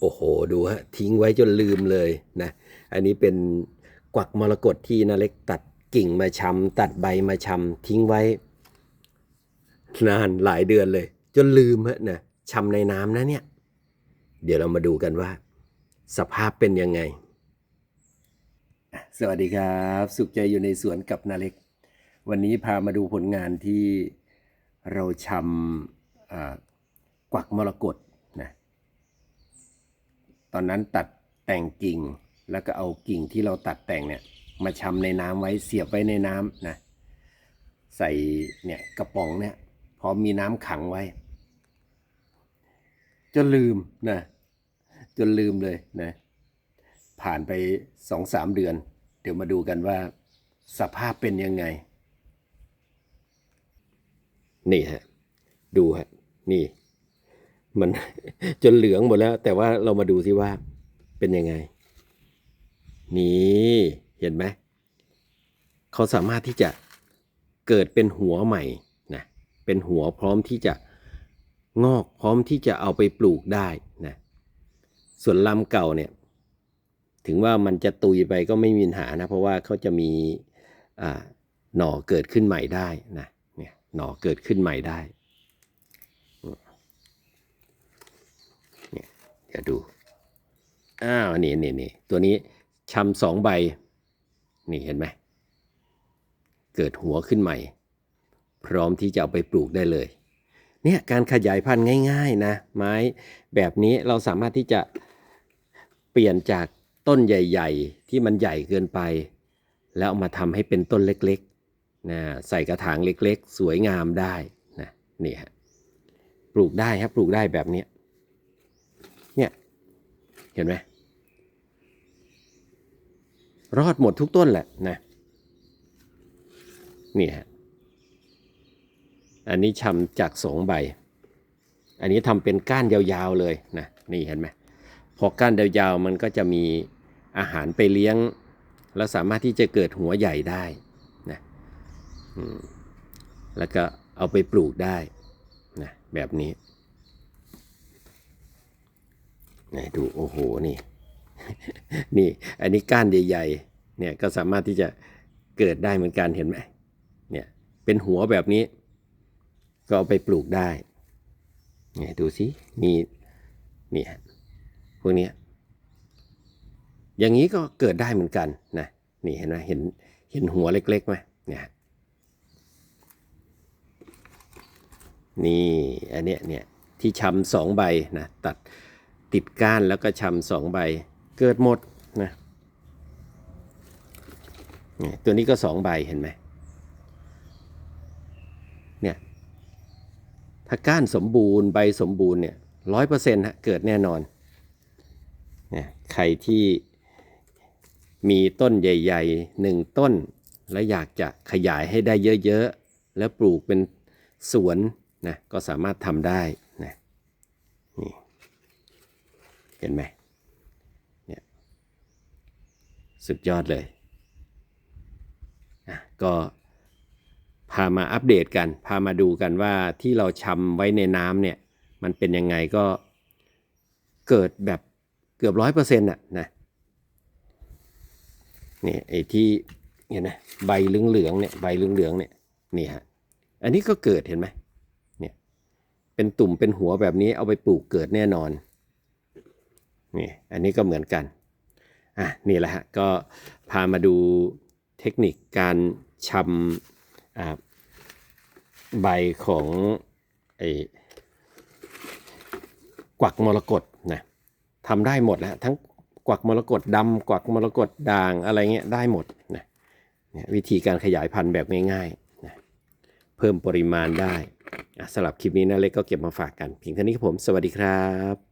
โอ้โห ดูฮะ ทิ้งไว้จนลืมเลยนะ อันนี้เป็นกวักมรกตที่นาเล็กตัดกิ่งมาชำตัดใบมาชำทิ้งไว้ นานหลายเดือนเลย จนลืมฮะนะชำในน้ำนะเนี่ย เดี๋ยวเรามาดูกันว่า สภาพเป็นยังไง สวัสดีครับ สุขใจอยู่ในสวนกับนาเล็ก วันนี้พามาดูผลงานที่เราชำกวักมรกต ตอนนั้นตัดแต่งกิ่ง แล้วก็เอากิ่งที่เราตัดแต่งเนี่ยมาชำในน้ำไว้เสียบไว้ในน้ำนะใส่เนี่ยกระป๋องเนี่ยพร้อมมีน้ำขังไว้ จนลืมนะจนลืมเลยนะผ่านไปสองสามเดือน เดี๋ยวมาดูกันว่า สภาพเป็นยังไง นี่ฮะ ดูฮะ นี่ มันจนเหลืองหมดแล้ว แต่ว่าเรามาดูสิว่าเป็นยังไง นี่เห็นไหมเขาสามารถที่จะเกิดเป็นหัวใหม่นะเป็นหัวพร้อมที่จะงอกพร้อมที่จะเอาไปปลูกได้นะส่วนลำเก่าเนี่ย ถึงว่ามันจะตุยไปก็ไม่มีปัญหานะ เพราะว่าเขาจะมีหน่อเกิดขึ้นใหม่ได้นะเนี่ยหน่อเกิดขึ้นใหม่ได้ เดี๋ยวดู อ้าวนี่นี่นี่ตัวนี้ชำสองใบ นี่เห็นไหม เกิดหัวขึ้นใหม่ พร้อมที่จะเอาไปปลูกได้เลย เนี่ยการขยายพันธุ์ง่ายๆนะ ไม้แบบนี้เราสามารถที่จะเปลี่ยนจากต้นใหญ่ ๆ ที่มันใหญ่เกินไป แล้วเอามาทำให้เป็นต้นเล็กๆนะใส่กระถางเล็กๆ สวยงามได้นะนี่ฮะปลูกได้ครับปลูกได้แบบเนี้ย เนี่ยเห็นไหมรอดหมดทุกต้นแหละนะนี่ฮะอันนี้ชำจากสองใบ อันนี้ทำเป็นก้านยาวๆเลยนะนี่เห็นไหมพอก้านยาวๆมันก็จะมีอาหารไปเลี้ยง แล้วสามารถที่จะเกิดหัวใหญ่ได้นะแล้วก็เอาไปปลูกได้นะแบบนี้ ไหนดูโอ้โหนี่ นี่ อันนี้ก้านใหญ่ๆเนี่ยก็สามารถที่จะเกิดได้เหมือนกันเห็นไหมเนี่ยเป็นหัวแบบนี้ ก็เอาไปปลูกได้เนี่ดูสิมีเนี่ยพวกนี้อย่างนี้ก็เกิดได้เหมือนกันนะนี่เห็นไหมเห็นเห็นหัวเล็กๆไหมเนี่ยนี่อันเนี้ยเนี่ยที่ชำสองใบนะตัด ติดก้านแล้วก็ชำสองใบ เกิดหมดนะตัวนี้ก็สองใบเห็นไหมเนี่ยถ้าก้านสมบูรณ์ใบสมบูรณ์เนี่ยร้อยเปอร์เซ็นต์ฮะเกิดแน่นอนเนี่ยใครที่มีต้นใหญ่ๆหนึ่งต้น และอยากจะขยายให้ได้เยอะๆ แล้วปลูกเป็นสวนนะก็สามารถทำได้นะนี่ เห็นไหมเนี่ยสุดยอดเลยอะก็พามาอัปเดตกัน พามาดูกันว่าที่เราชำไว้ในน้ำเนี่ย มันเป็นยังไงก็เกิดแบบเกือบร้อยเปอร์เซ็นต์อะนะนี่ไอ้ที่เห็นไหมใบเหลืองๆเนี่ยใบเหลืองๆเนี่ยนี่ฮะอันนี้ก็เกิดเห็นไหมเนี่ยเป็นตุ่มเป็นหัวแบบนี้เอาไปปลูกเกิดแน่นอน นี่อันนี้ก็เหมือนกันอะนี่แหละฮะก็พามาดูเทคนิคการชำอ่าใบของไอ้กวักมรกตนะทำได้หมดแล้วทั้งกวักมรกตดำกวักมรกตด่างอะไรเงี้ยได้หมดนะวิธีการขยายพันธุ์แบบง่ายๆนะเพิ่มปริมาณได้สำหรับคลิปนี้นะเล็กก็เก็บมาฝากกันเพียงเท่านี้ครับผม สวัสดีครับ